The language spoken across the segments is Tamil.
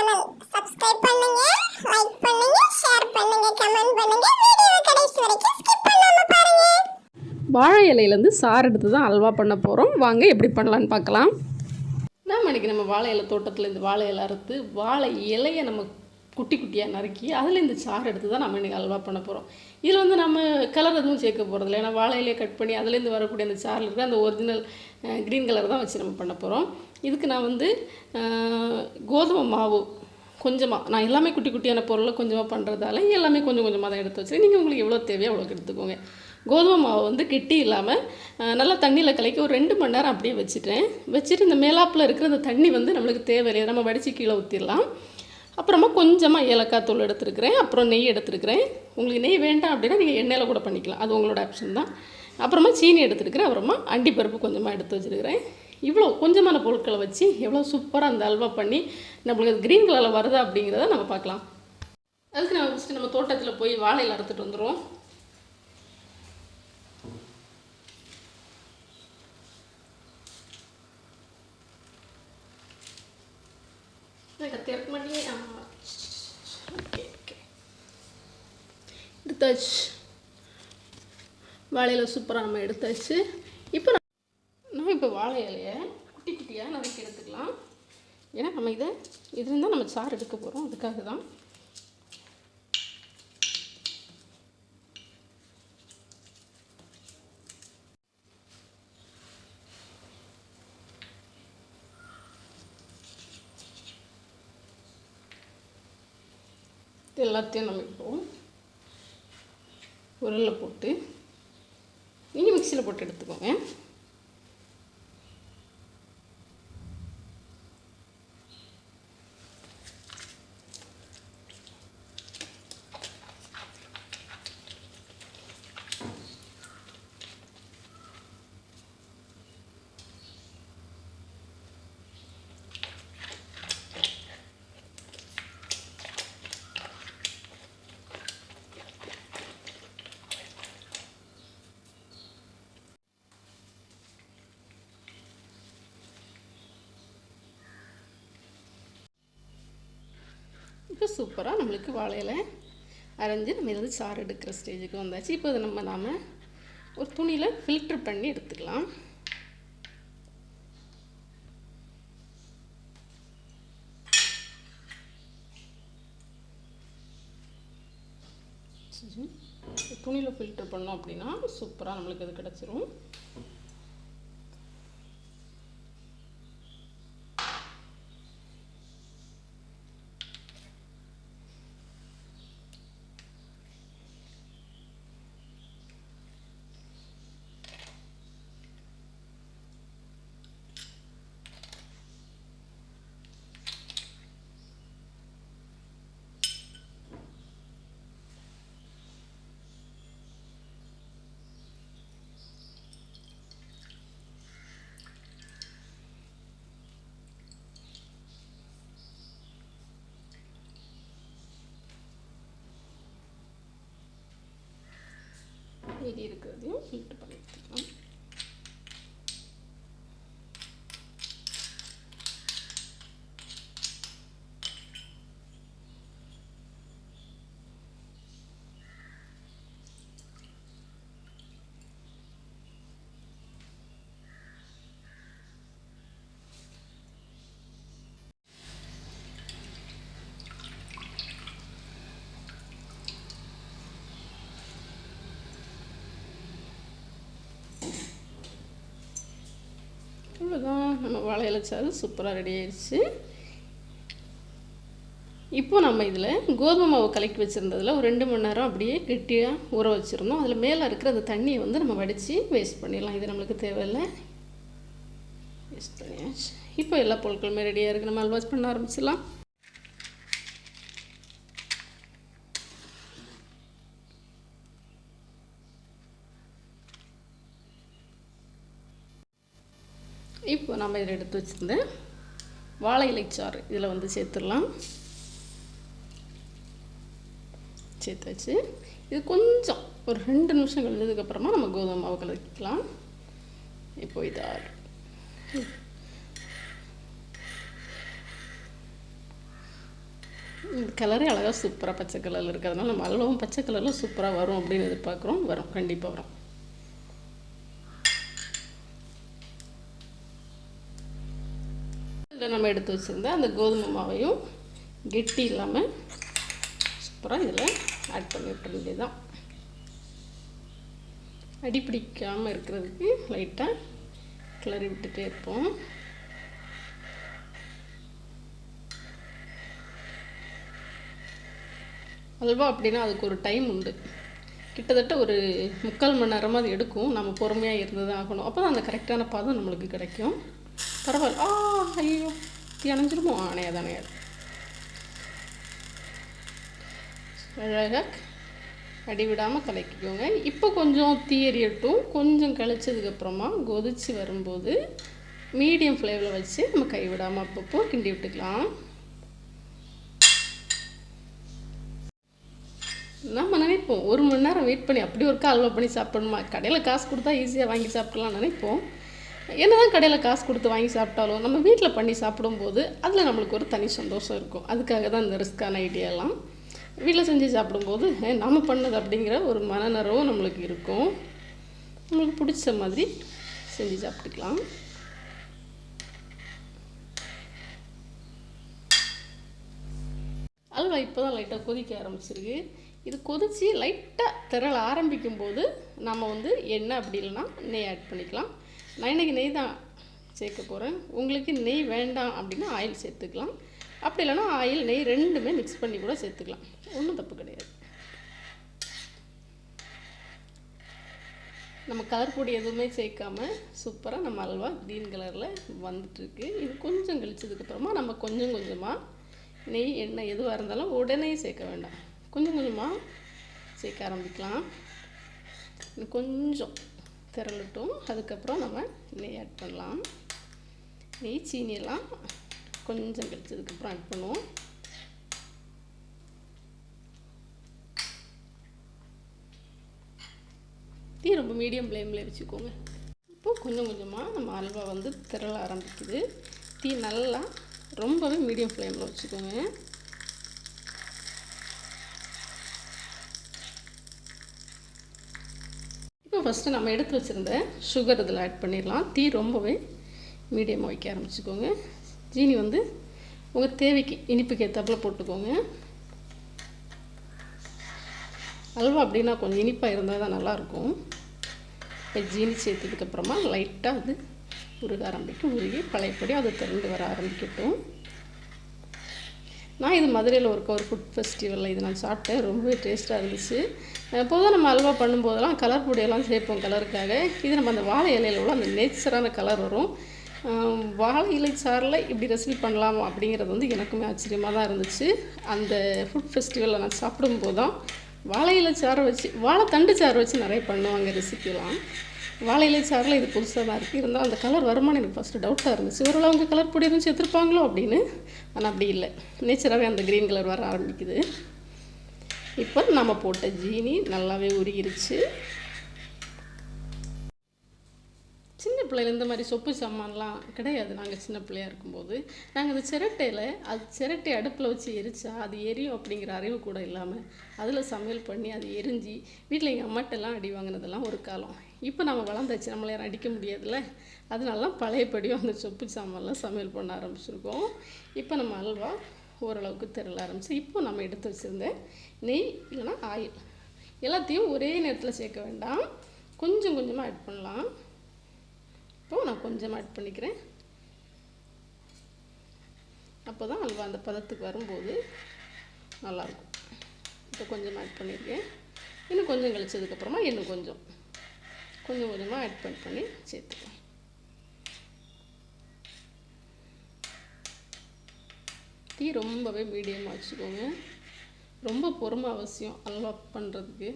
சேனல் சப்ஸ்கிரைப் பண்ணுங்க லைக் பண்ணுங்க ஷேர் பண்ணுங்க கமெண்ட் பண்ணுங்க. வீடியோ கடைசி வரைக்கும் ஸ்கிப் பண்ணாம பாருங்க. வாழை இலையிலேருந்து சாறு எடுத்து தான் அல்வா பண்ண போகிறோம் வாங்க எப்படி பண்ணலான்னு பார்க்கலாம். நாம் இன்னைக்கு நம்ம வாழை இலை தோட்டத்தில் இந்த வாழை இலை அறுத்து வாழை இலையை நம்ம குட்டி குட்டியாக நறுக்கி அதில் இந்த சாறு எடுத்து தான் நம்ம இன்றைக்கி அல்வா பண்ண போகிறோம் இதில் வந்து நம்ம கலர் எதுவும் சேர்க்க போகிறதில்ல ஏன்னா வாழையிலே கட் பண்ணி அதுலேருந்து வரக்கூடிய அந்த சாரில் இருக்க அந்த ஒரிஜினல் க்ரீன் கலர் தான் வச்சு நம்ம பண்ண போகிறோம் இதுக்கு நான் வந்து கோதுமை மாவு கொஞ்சமாக நான் எல்லாமே குட்டி குட்டியான பொருளை கொஞ்சமாக பண்ணுறதால எல்லாமே கொஞ்சம் கொஞ்சமாக தான் எடுத்து வச்சுருக்கேன். நீங்கள் உங்களுக்கு எவ்வளோ தேவையோ அவ்வளோக்கு எடுத்துக்கோங்க. கோதுமை மாவு வந்து கெட்டி இல்லாமல் நல்லா தண்ணியில் கலக்கி ஒரு ரெண்டு மணி நேரம் அப்படியே வச்சுட்டேன். வச்சுட்டு இந்த மேலாப்பில் இருக்கிற அந்த தண்ணி வந்து நம்மளுக்கு தேவையில்லை நம்ம வடித்து கீழே ஊற்றிடலாம் அப்புறமா கொஞ்சமாக ஏலக்காய் தூள் எடுத்துருக்கிறேன் அப்புறம் நெய் எடுத்துருக்கிறேன். உங்களுக்கு நெய் வேண்டாம் அப்படின்னா நீங்கள் எண்ணெயில் கூட பண்ணிக்கலாம். அது உங்களோட ஆப்ஷன் தான். அப்புறமா சீனி எடுத்துருக்கிறேன் அப்புறமா அண்டிப்பருப்பு கொஞ்சமாக எடுத்து வச்சுருக்கிறேன். இவ்வளோ கொஞ்சமான பொருட்களை வச்சு எவ்வளோ சூப்பராக அந்த அல்வா பண்ணி நம்மளுக்கு அது க்ரீன் கலரில் வருதா அப்படிங்கிறத நம்ம பார்க்கலாம். அதுக்கு நம்ம ஃபஸ்ட்டு நம்ம தோட்டத்தில் போய் வாழையில் அறுத்துட்டு வந்துடுவோம் இறக்க மாட்டீங்க ஆ ஓகே ஓகே எடுத்தாச்சு வாழையில சூப்பராக நம்ம எடுத்தாச்சு இப்போ நம்ம இப்போ வாழை இலையை குட்டி குட்டியாக நறுக்கி எடுத்துக்கலாம் ஏன்னா நம்ம இதை இதுலேருந்து நம்ம சாறு எடுக்க போகிறோம் அதுக்காக தான் எல்லாத்தையும் நம்ம இப்போ உரலில் போட்டு நீங்கள் மிக்சியில் போட்டு எடுத்துக்கோங்க. இப்போ சூப்பராக நம்மளுக்கு வாழையில அரைஞ்சு நம்ம இதில் சாறு எடுக்கிற ஸ்டேஜுக்கு வந்தாச்சு. இப்போ இதை நம்ம நாம் ஒரு துணியில் ஃபில்ட்ரு பண்ணி எடுத்துக்கலாம். துணியில் ஃபில்டர் பண்ணோம் அப்படின்னா சூப்பராக நம்மளுக்கு இது கிடச்சிரும். மீதி இருக்கிறதையும் ஃபில்டர் பண்ணி எடுத்துக்கலாம் இவ்வளோதான் நம்ம வாழை இலைச்சாறு சூப்பராக ரெடி ஆயிடுச்சு. இப்போ நம்ம இதில் கோதுமை மாவு கலக்கி வச்சுருந்ததில் ஒரு ரெண்டு மணி நேரம் அப்படியே கெட்டியாக ஊற வச்சுருந்தோம். அதில் மேலே இருக்கிற அந்த தண்ணியை வந்து நம்ம வடித்து வேஸ்ட் பண்ணிடலாம். இது நம்மளுக்கு தேவையில்லை. வேஸ்ட் பண்ணியாச்சு. இப்போ எல்லா பொருட்களுமே ரெடியாக இருக்குது நம்ம அல்வாஸ் பண்ண ஆரம்பிச்சிடலாம் இப்போ நம்ம இதில் எடுத்து வச்சுருந்தேன் வாழை இலைச்சாறு இதில் வந்து சேர்த்துடலாம். சேர்த்து வச்சு இது கொஞ்சம் ஒரு ரெண்டு நிமிஷம் கழிஞ்சதுக்கப்புறமா நம்ம கோதுமை மாவு கலக்கிக்கலாம். இப்போ இது ஆறு. இந்த கலரே அழகாக சூப்பராக பச்சை கலரில் இருக்கிறதுனால நம்ம அளவும் பச்சை கலரில் சூப்பராக வரும் அப்படின்னு எதிர்பார்க்குறோம். வரும் கண்டிப்பாக வரும். இதில் நம்ம எடுத்து வச்சுருந்த அந்த கோதுமை மாவையும் கெட்டி இல்லாமல் சூப்பராக இதில் ஆட் பண்ணி விட்டுற வேண்டியதுதான். அடி பிடிக்காமல் இருக்கிறதுக்கு லைட்டாக கிளறி விட்டுட்டே இருப்போம். அல்வா அப்படின்னா அதுக்கு ஒரு டைம் உண்டு. கிட்டத்தட்ட ஒரு முக்கால் மணி நேரமாக அது எடுக்கும். நம்ம பொறுமையாக இருந்து தான் ஆகணும். அப்போ தான் அந்த கரெக்டான பாதம் நம்மளுக்கு கிடைக்கும். பரவாயில்ல. ஆ ஐயோ தீ ஆணையா தானே அழகாக அடி விடாமல் கலக்கிக்கோங்க இப்போ கொஞ்சம் தீ எறியட்டும் கொஞ்சம் கழிச்சதுக்கப்புறமா கொதிச்சு வரும்போது மீடியம் ஃப்ளேவில் வச்சு நம்ம கை விடாமல் அப்பப்போ கிண்டி விட்டுக்கலாம் நம்ம நினைப்போம் ஒரு மணி நேரம் வெயிட் பண்ணி அப்படி ஒரு கால்வா பண்ணி சாப்பிடணுமா கடையில் காசு கொடுத்தா ஈஸியாக வாங்கி சாப்பிடலாம் நினைப்போம் என்னதான் கடையில் காசு கொடுத்து வாங்கி சாப்பிட்டாலும் நம்ம வீட்டில் பண்ணி சாப்பிடும்போது அதில் நம்மளுக்கு ஒரு தனி சந்தோஷம் இருக்கும். அதுக்காக தான் இந்த ரிஸ்க்கான ஐடியாலாம் வீட்டில் செஞ்சு சாப்பிடும்போது நம்ம பண்ணது அப்படிங்கிற ஒரு மனநரவும் நம்மளுக்கு இருக்கும். நம்மளுக்கு பிடிச்ச மாதிரி செஞ்சு சாப்பிட்டுக்கலாம். அல்வா இப்போ தான் லைட்டாக கொதிக்க ஆரம்பிச்சிருக்கு. இது கொதித்து லைட்டாக திரள ஆரம்பிக்கும் போது நம்ம வந்து எண்ணெய் அப்படி இல்லைன்னா நெய் ஆட் பண்ணிக்கலாம். நான் இன்றைக்கி நெய் தான் சேர்க்க போகிறேன் உங்களுக்கு நெய் வேண்டாம் அப்படின்னா ஆயில் சேர்த்துக்கலாம். அப்படி இல்லைன்னா ஆயில் நெய் ரெண்டுமே மிக்ஸ் பண்ணி கூட சேர்த்துக்கலாம். ஒன்றும் தப்பு கிடையாது. நம்ம கலர் பொடி எதுவுமே சேர்க்காம சூப்பராக நம்ம அல்வா க்ரீன் கலரில் வந்துட்டுருக்கு. இது கொஞ்சம் கழிச்சதுக்கப்புறமா நம்ம கொஞ்சம் கொஞ்சமாக நெய் எண்ணெய் எதுவாக இருந்தாலும் உடனே சேர்க்க வேண்டாம். கொஞ்சம் கொஞ்சமாக சேர்க்க ஆரம்பிக்கலாம். இன்னும் கொஞ்சம். திரளட்டும் அதுக்கப்புறம் நம்ம நெய் ஆட் பண்ணலாம். நெய் சீனியெல்லாம் கொஞ்சம் கழிச்சதுக்கப்புறம் ஆட் பண்ணுவோம். தீ ரொம்ப மீடியம் ஃப்ளேமில் வச்சுக்கோங்க. இப்போ கொஞ்சம் கொஞ்சமாக நம்ம அல்வா வந்து திரள ஆரம்பிக்குது. தீ நல்லா ரொம்பவே மீடியம் ஃப்ளேமில் வச்சுக்கோங்க இப்போ ஃபஸ்ட்டு நம்ம எடுத்து வச்சுருந்த சுகர் இதில் ஆட் பண்ணிடலாம். தீ ரொம்பவே மீடியமாக வைக்க ஆரம்பிச்சுக்கோங்க. ஜீனி வந்து உங்கள் தேவைக்கு இனிப்புக்கு ஏற்றாப்புல போட்டுக்கோங்க. அல்வா அப்படின்னா கொஞ்சம் இனிப்பாக இருந்தால் தான் நல்லாயிருக்கும். இப்போ ஜீனி சேர்த்ததுக்கப்புறமா லைட்டாக அது உருக ஆரம்பிக்கும். உருகி பழையப்படி அது திறந்து வர ஆரம்பிக்கட்டும். நான் இது மதுரையில் ஒரு ஒரு ஃபுட் ஃபெஸ்டிவலில் இது நான் சாப்பிட்டேன். ரொம்பவே டேஸ்ட்டாக இருந்துச்சு. பொதுவாக நம்ம அல்வா பண்ணும்போதெல்லாம் கலர் பொடியெல்லாம் சேர்ப்போம் கலருக்காக இது நம்ம அந்த வாழை இலையில உள்ள அந்த நேச்சரான கலர் வரும். வாழை இலை சாறில் இப்படி ரெசிபி பண்ணலாம் அப்படிங்கிறது வந்து எனக்குமே ஆச்சரியமாக தான் இருந்துச்சு. அந்த ஃபுட் ஃபெஸ்டிவலில் நான் சாப்பிடும்போது தான் வாழை இலை சாறை வச்சு வாழைத்தண்டு சாறு வச்சு நிறைய பண்ணுவாங்க ரெசிபிலாம் வாழை சாரில் இது புதுசாக தான் இருக்குது இருந்தாலும் அந்த கலர் வருமானம் எனக்கு ஃபஸ்ட்டு டவுட்டாக இருந்துச்சு ஒரு அவங்க கலர் பொடி எதுவும் எடுத்துருப்பாங்களோ அப்படின்னு? ஆனால் அப்படி இல்லை. நேச்சராகவே அந்த க்ரீன் கலர் வர ஆரம்பிக்குது. இப்போ நம்ம போட்ட ஜீனி நல்லாவே உருகிருச்சு. சின்ன பிள்ளையில இந்த மாதிரி சொப்பு சாமான்லாம் கிடையாது. நாங்கள் சின்ன பிள்ளையா இருக்கும்போது. நாங்கள் அந்த சிரட்டையில் அது சிரட்டை அடுப்பில் வச்சு எரிச்சா அது எரியும் அப்படிங்கிற அறிவு கூட இல்லாமல் அதில் சமையல் பண்ணி அது எரிஞ்சு வீட்டில் எங்கள் அம்மாட்டெல்லாம் அடி வாங்கினதெல்லாம் ஒரு காலம். இப்போ நம்ம வளர்ந்தாச்சு நம்மளை யாரும் அடிக்க முடியாதுல்ல? அதனால பழையபடியும் அந்த சொப்பு சாமான்லாம் சமையல் பண்ண ஆரம்பிச்சிருக்கோம். இப்போ நம்ம அல்வா ஓரளவுக்கு திரள ஆரம்பிச்சு இப்போ நம்ம எடுத்து வச்சுருந்த நெய் இல்லைன்னா ஆயில். எல்லாத்தையும் ஒரே நேரத்தில் சேர்க்க வேண்டாம். கொஞ்சம் கொஞ்சமாக ஆட் பண்ணலாம். இப்போது நான் கொஞ்சமாக ஆட் பண்ணிக்கிறேன். அப்போ தான் அல்வா அந்த பதத்துக்கு வரும்போது நல்லாயிருக்கும். இப்போ கொஞ்சமாக ஆட் பண்ணியிருக்கேன். இன்னும் கொஞ்சம் கழிச்சதுக்கப்புறமா இன்னும் கொஞ்சம். கொஞ்சம் கொஞ்சமாக ஆட் பண்ணி பண்ணி சேர்த்துக்கலாம். டீ ரொம்பவே மீடியமாக வச்சுக்கோங்க. ரொம்ப பொறுமை அவசியம் அல்வா பண்ணுறதுக்கு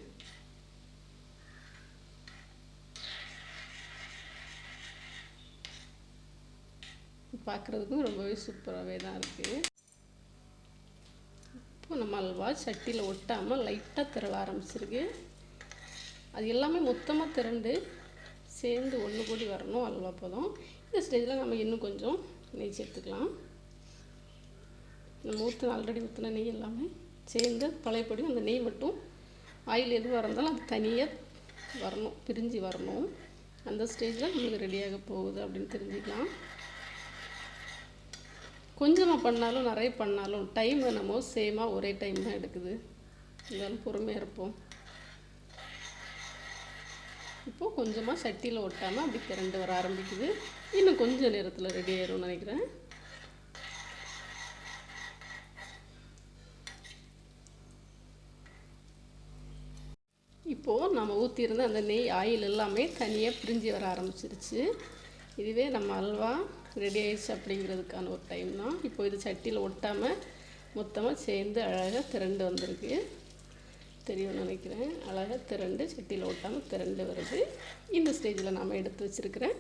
பார்க்குறதுக்கும் ரொம்பவே சூப்பராகவே தான் இருக்குது இப்போ நம்ம அல்வா சட்டியில் ஒட்டாமல் லைட்டாக திரள ஆரம்பிச்சிருக்கு. அது எல்லாமே மொத்தமாக திரண்டு சேர்ந்து ஒன்று கூடி வரணும் அல்வா போதும். இந்த ஸ்டேஜில் நம்ம இன்னும் கொஞ்சம் நெய் சேர்த்துக்கலாம். நம்ம ஊற்றின ஆல்ரெடி ஊற்றின நெய் எல்லாமே சேர்ந்து பழையபடி அந்த நெய் மட்டும் ஆயில் எதுவாக இருந்தாலும் அது தனியாக வரணும் பிரிஞ்சு வரணும். அந்த ஸ்டேஜில் நம்மளுக்கு ரெடியாக போகுது அப்படின்னு தெரிஞ்சுக்கலாம். கொஞ்சமாக பண்ணாலும் நிறைய பண்ணாலும் டைம் என்னமோ சேமாக ஒரே டைம் தான் எடுக்குது. இருந்தாலும் பொறுமையாக இருப்போம். இப்போது கொஞ்சமாக சட்டியில் ஒட்டாமல் அப்படி திரண்டு வர ஆரம்பிக்குது. இன்னும் கொஞ்சம் நேரத்தில் ரெடி ஆயிரும்னு நினைக்கிறேன். இப்போது நம்ம ஊற்றியிருந்த அந்த நெய் ஆயில் எல்லாமே தனியாக பிரிஞ்சு வர ஆரம்பிச்சிருச்சு. இதுவே நம்ம அல்வா ரெடி ஆயிடுச்சு அப்படிங்கிறதுக்கான ஒரு டைம் தான். இப்போ இது சட்டியில் ஒட்டாமல் மொத்தமாக சேர்ந்து அழகாக திரண்டு வந்திருக்கு. தெரியும்னு நினைக்கிறேன். அழகாக திரண்டு சட்டியில் ஒட்டாமல் திரண்டு வருது. இந்த ஸ்டேஜில் நாம் எடுத்து வச்சுருக்கிறேன்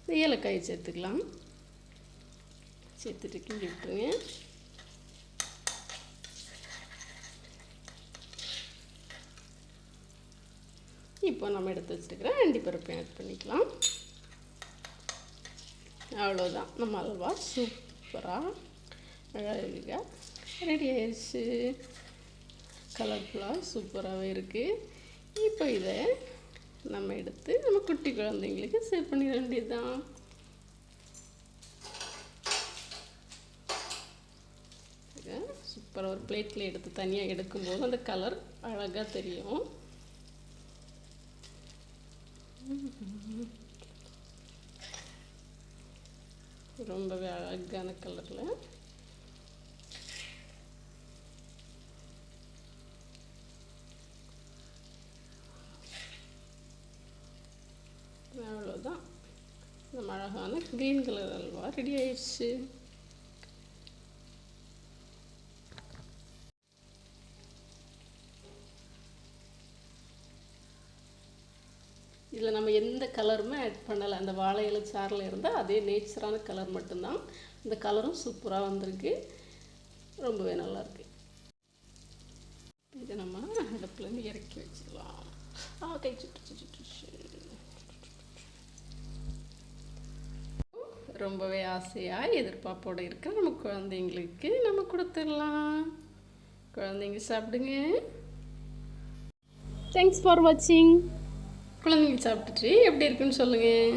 இந்த ஏலக்காயை சேர்த்துக்கலாம். சேர்த்துட்டு கிண்டி விட்டுருங்க. இப்போ நம்ம எடுத்து வச்சுருக்கிற அண்டி பருப்பை ஆட் பண்ணிக்கலாம். அவ்வளோதான் நம்ம அல்வா சூப்பராக அழகாக ரெடி ஆயிடுச்சு. கலர்ஃபுல்லாக சூப்பராகவே இருக்குது இப்போ இதை நம்ம எடுத்து நம்ம குட்டி குழந்தைங்களுக்கு சேவ் பண்ணிட வேண்டியதுதான். சூப்பராக ஒரு பிளேட்டில் எடுத்து தனியாக எடுக்கும்போது அந்த கலர் அழகாக தெரியும். ரொம்பவே அழகான கலரில். அவ்வளோதான் நம்ம அழகான க்ரீன் கலர் அல்வா ரெடி ஆயிடுச்சு. இதில் நம்ம எந்த கலருமே ஆட் பண்ணலை. அந்த வாழை இலை சாரில் இருந்தால் அதே நேச்சரான கலர் மட்டும்தான். இந்த கலரும் சூப்பராக வந்திருக்கு. ரொம்பவே நல்லாயிருக்கு இதை நம்ம அடுப்புலேருந்து இறக்கி வச்சிடலாம். ஆ கை சுட்டுச்சு சுட்டுச்சு ரொம்பவே ஆசையாக எதிர்பார்ப்போடு இருக்க நம்ம குழந்தைங்களுக்கு நம்ம கொடுத்துடலாம். குழந்தைங்க சாப்பிடுங்க. தேங்க்ஸ் ஃபார் வாட்சிங் குழந்தைங்க சாப்பிட்டுட்டு எப்படி இருக்குன்னு சொல்லுங்கள்